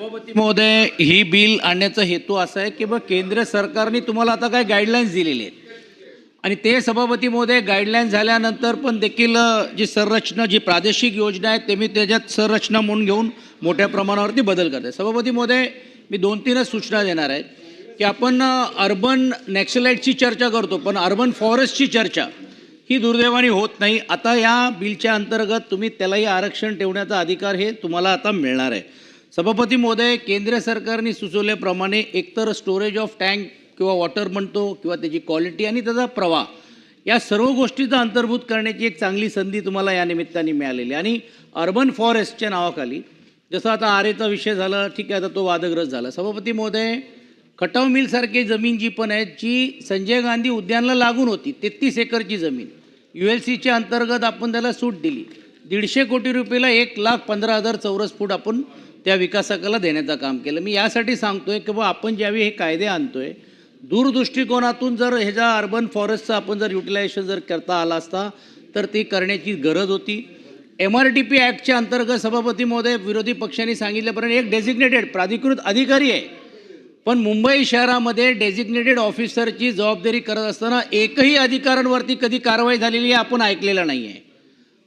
सभापती महोदय ही बिल आणण्याचा हेतू असा आहे की बा केंद्र सरकारने तुम्हाला आता काय गाईडलाईन्स दिलेले आहेत. आणि ते सभापती महोदय गाईडलाईन झाल्यानंतर पण देखील जी संरचना जी प्रादेशिक योजना आहेत ते मी त्याच्यात संरचना म्हणून घेऊन मोठ्या प्रमाणावरती बदल करते सभापती महोदय मी दोन तीनच सूचना देणार आहेत की आपण अर्बन नॅक्सलाईटची चर्चा करतो पण अर्बन फॉरेस्टची चर्चा ही दुर्दैवाने होत नाही. आता या बिलच्या अंतर्गत तुम्ही त्यालाही आरक्षण ठेवण्याचा अधिकार हे तुम्हाला आता मिळणार आहे. सभापती महोदय केंद्र सरकारने सुचवल्याप्रमाणे एकतर स्टोरेज ऑफ टँक किंवा वॉटर म्हणतो किंवा त्याची क्वालिटी आणि त्याचा प्रवाह या सर्व गोष्टीचा अंतर्भूत करण्याची एक चांगली संधी तुम्हाला या निमित्ताने मिळालेली आणि अर्बन फॉरेस्टच्या नावाखाली जसं आता आरेचा विषय झाला ठीक आहे आता तो वादग्रस्त झाला. सभापती महोदय खटाव मिलसारखी जमीन जी पण आहे जी संजय गांधी उद्यानला लागून होती तेहतीस एकरची जमीन यू एल सीच्या अंतर्गत आपण त्याला सूट दिली. दीडशे कोटी रुपयेला एक लाख पंधरा हजार चौरस फूट आपण त्या विकासकाला देण्याचं काम केलं. मी यासाठी सांगतो आहे की बा आपण ज्यावेळी हे कायदे आणतो आहे दूरदृष्टिकोनातून जर ह्याच्या अर्बन फॉरेस्टचं आपण जर युटिलायझेशन जर करता आला असता तर ती करण्याची गरज होती. एम आर टी पी ॲक्टच्या अंतर्गत सभापती महोदय विरोधी पक्षांनी सांगितल्याप्रमाणे एक डेझिग्नेटेड प्राधिकृत अधिकारी आहे. पण मुंबई शहरामध्ये डेझिग्नेटेड ऑफिसरची जबाबदारी करत असताना एकही अधिकाऱ्यांवरती कधी कारवाई झालेली आपण ऐकलेलं नाही आहे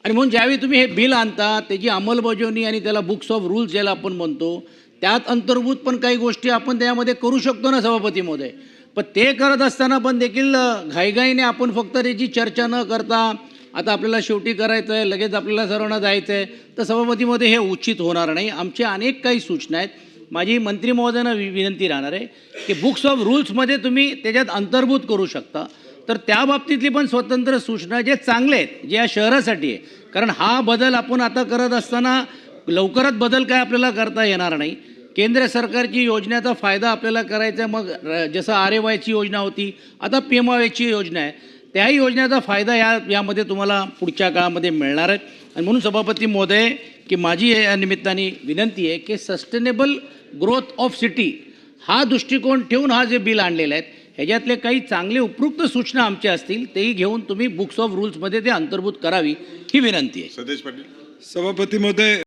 आणि म्हणून ज्यावेळी तुम्ही हे बिल आणता त्याची अंमलबजावणी आणि त्याला बुक्स ऑफ रूल्स ज्याला आपण म्हणतो त्यात अंतर्भूत पण काही गोष्टी आपण त्यामध्ये करू शकतो ना सभापती महोदय पण ते करत असताना पण देखील घाईघाईने आपण फक्त त्याची चर्चा न करता आता आपल्याला शेवटी करायचं आहे लगेच आपल्याला सर्वांना जायचं आहे तर सभापतीमध्ये हे उचित होणार नाही. आमच्या अनेक काही सूचना आहेत. माझी मंत्री महोदयांना वि विनंती राहणार आहे की बुक्स ऑफ रूल्समध्ये तुम्ही त्याच्यात अंतर्भूत करू शकता. तर त्या बाबतीतली पण स्वतंत्र सूचना जे चांगले आहेत जे या शहरासाठी आहे. कारण हा बदल आपण आता करत असताना लवकरच बदल काय आपल्याला करता येणार नाही. केंद्र सरकारची योजनेचा फायदा आपल्याला करायचा आहे. मग जसं आर ए वायची योजना होती आता पी एम वायची योजना आहे. त्याही योजनेचा फायदा या यामध्ये तुम्हाला पुढच्या काळामध्ये मिळणार आहे. आणि म्हणून सभापती महोदय की माझी या निमित्ताने विनंती आहे की सस्टेनेबल ग्रोथ ऑफ सिटी हा दृष्टिकोन ठेवून हा जे बिल आणलेलं आहे ह्याच्यातले काही चांगले उपयुक्त सूचना आमच्या असतील तेही घेऊन तुम्ही बुक्स ऑफ रूल्समध्ये ते अंतर्भूत करावी ही विनंती आहे. सतेज पाटील. सभापती महोदय